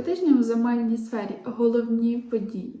Тижня в земельній сфері. Головні події.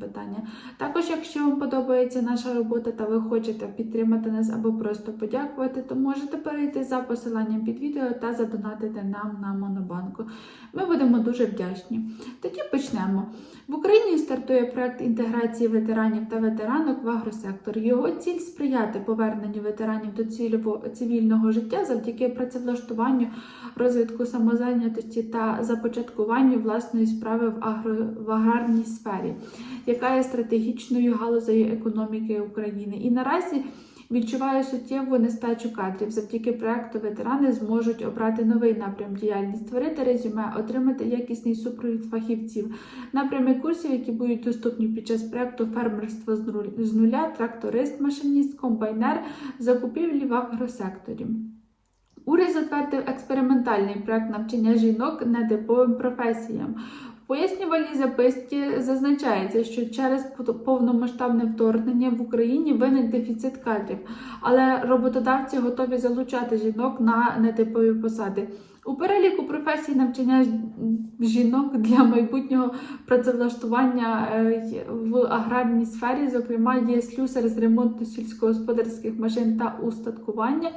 Також, якщо вам подобається наша робота та ви хочете підтримати нас або просто подякувати, то можете перейти за посиланням під відео та задонатити нам на Монобанку. Ми будемо дуже вдячні. Тоді почнемо. В Україні стартує проект інтеграції ветеранів та ветеранок в агросектор. Його ціль сприяти поверненню ветеранів до цивільного життя завдяки працевлаштуванню, розвитку самозайнятості та започаткуванню власної справи в, агро... в аграрній сфері, яка є стратегічною галузею економіки України. І наразі відчуває суттєву нестачу кадрів. Завдяки проекту ветерани зможуть обрати новий напрям діяльності, створити резюме, отримати якісний супровід фахівців, напрями курсів, які будуть доступні під час проекту фермерство з нуля, тракторист, машиніст, комбайнер, закупівлі в агросекторі. Уряд затвердив експериментальний проект навчання жінок нетиповим професіям. Пояснювальній записці зазначається, що через повномасштабне вторгнення в Україні виник дефіцит кадрів, але роботодавці готові залучати жінок на нетипові посади. У переліку професій навчання жінок для майбутнього працевлаштування е, в аграрній сфері, зокрема, є слюсар з ремонту сільськогосподарських машин та устаткування,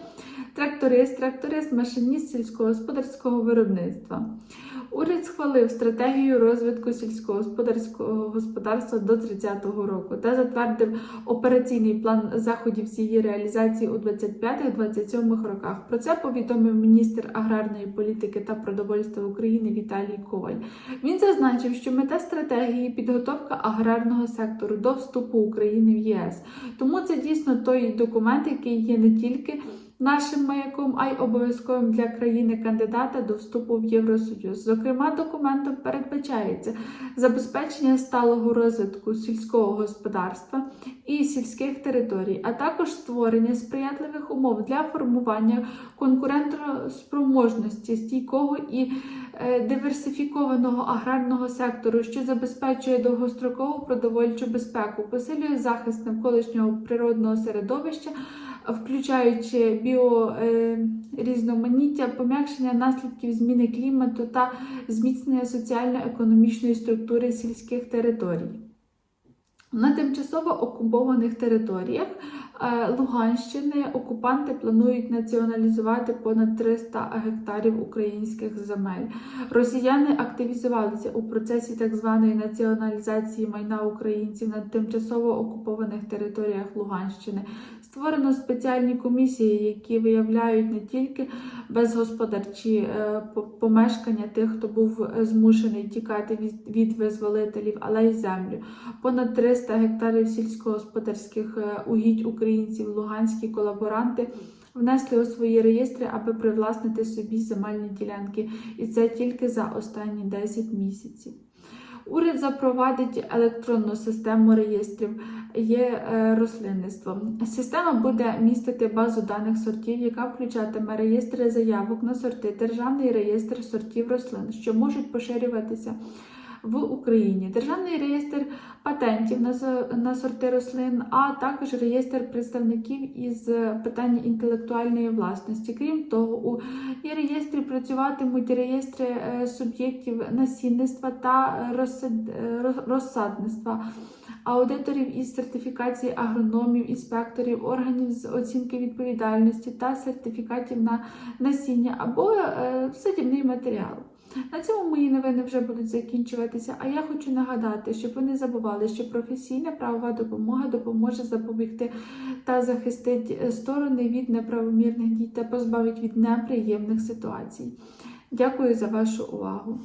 тракторист, тракторист, машиніст сільськогосподарського виробництва. Уряд схвалив стратегію розвитку сільськогосподарського господарства до 30-го року та затвердив операційний план заходів з її реалізації у 25-27 роках. Про це повідомив міністр аграрної політики та продовольства України Віталій Коваль. Він зазначив, що мета стратегії підготовка аграрного сектору до вступу України в ЄС. Тому це дійсно той документ, який є не тільки нашим маяком, а й обов'язковим для країни-кандидата до вступу в Євросоюз. Зокрема, документом передбачається забезпечення сталого розвитку сільського господарства і сільських територій, а також створення сприятливих умов для формування конкурентоспроможності стійкого і е, диверсифікованого аграрного сектору, що забезпечує довгострокову продовольчу безпеку, посилює захист навколишнього природного середовища, включаючи біорізноманіття, пом'якшення наслідків зміни клімату та зміцнення соціально-економічної структури сільських територій. На тимчасово окупованих територіях е, Луганщини окупанти планують націоналізувати понад 300 гектарів українських земель. Росіяни активізувалися у процесі так званої націоналізації майна українців на тимчасово окупованих територіях Луганщини. Створено спеціальні комісії, які виявляють не тільки безгосподарчі е, помешкання тих, хто був е, змушений тікати від, визволителів, але й землю. Понад 300 гектарів сільськогосподарських е, угідь українців, луганські колаборанти внесли у свої реєстри, аби привласнити собі земельні ділянки, і це тільки за останні 10 місяців. Уряд запровадить електронну систему реєстрів є е, рослинництво. Система буде містити базу даних сортів, яка включатиме реєстри заявок на сорти, державний реєстр сортів рослин, що можуть поширюватися в Україні, державний реєстр патентів на, сорти рослин, а також реєстр представників із питань інтелектуальної власності. Крім того, у реєстрі працюватимуть реєстри е, суб'єктів насінництва та е, роз- розсадництва, аудиторів із сертифікації агрономів, інспекторів, органів з оцінки відповідальності та сертифікатів на насіння або е, садівний матеріал. На цьому мої новини вже будуть закінчуватися. А я хочу нагадати, щоб ви не забували, що професійна правова допомога допоможе запобігти та захистить е, сторони від неправомірних дій та позбавить від неприємних ситуацій. Дякую за вашу увагу.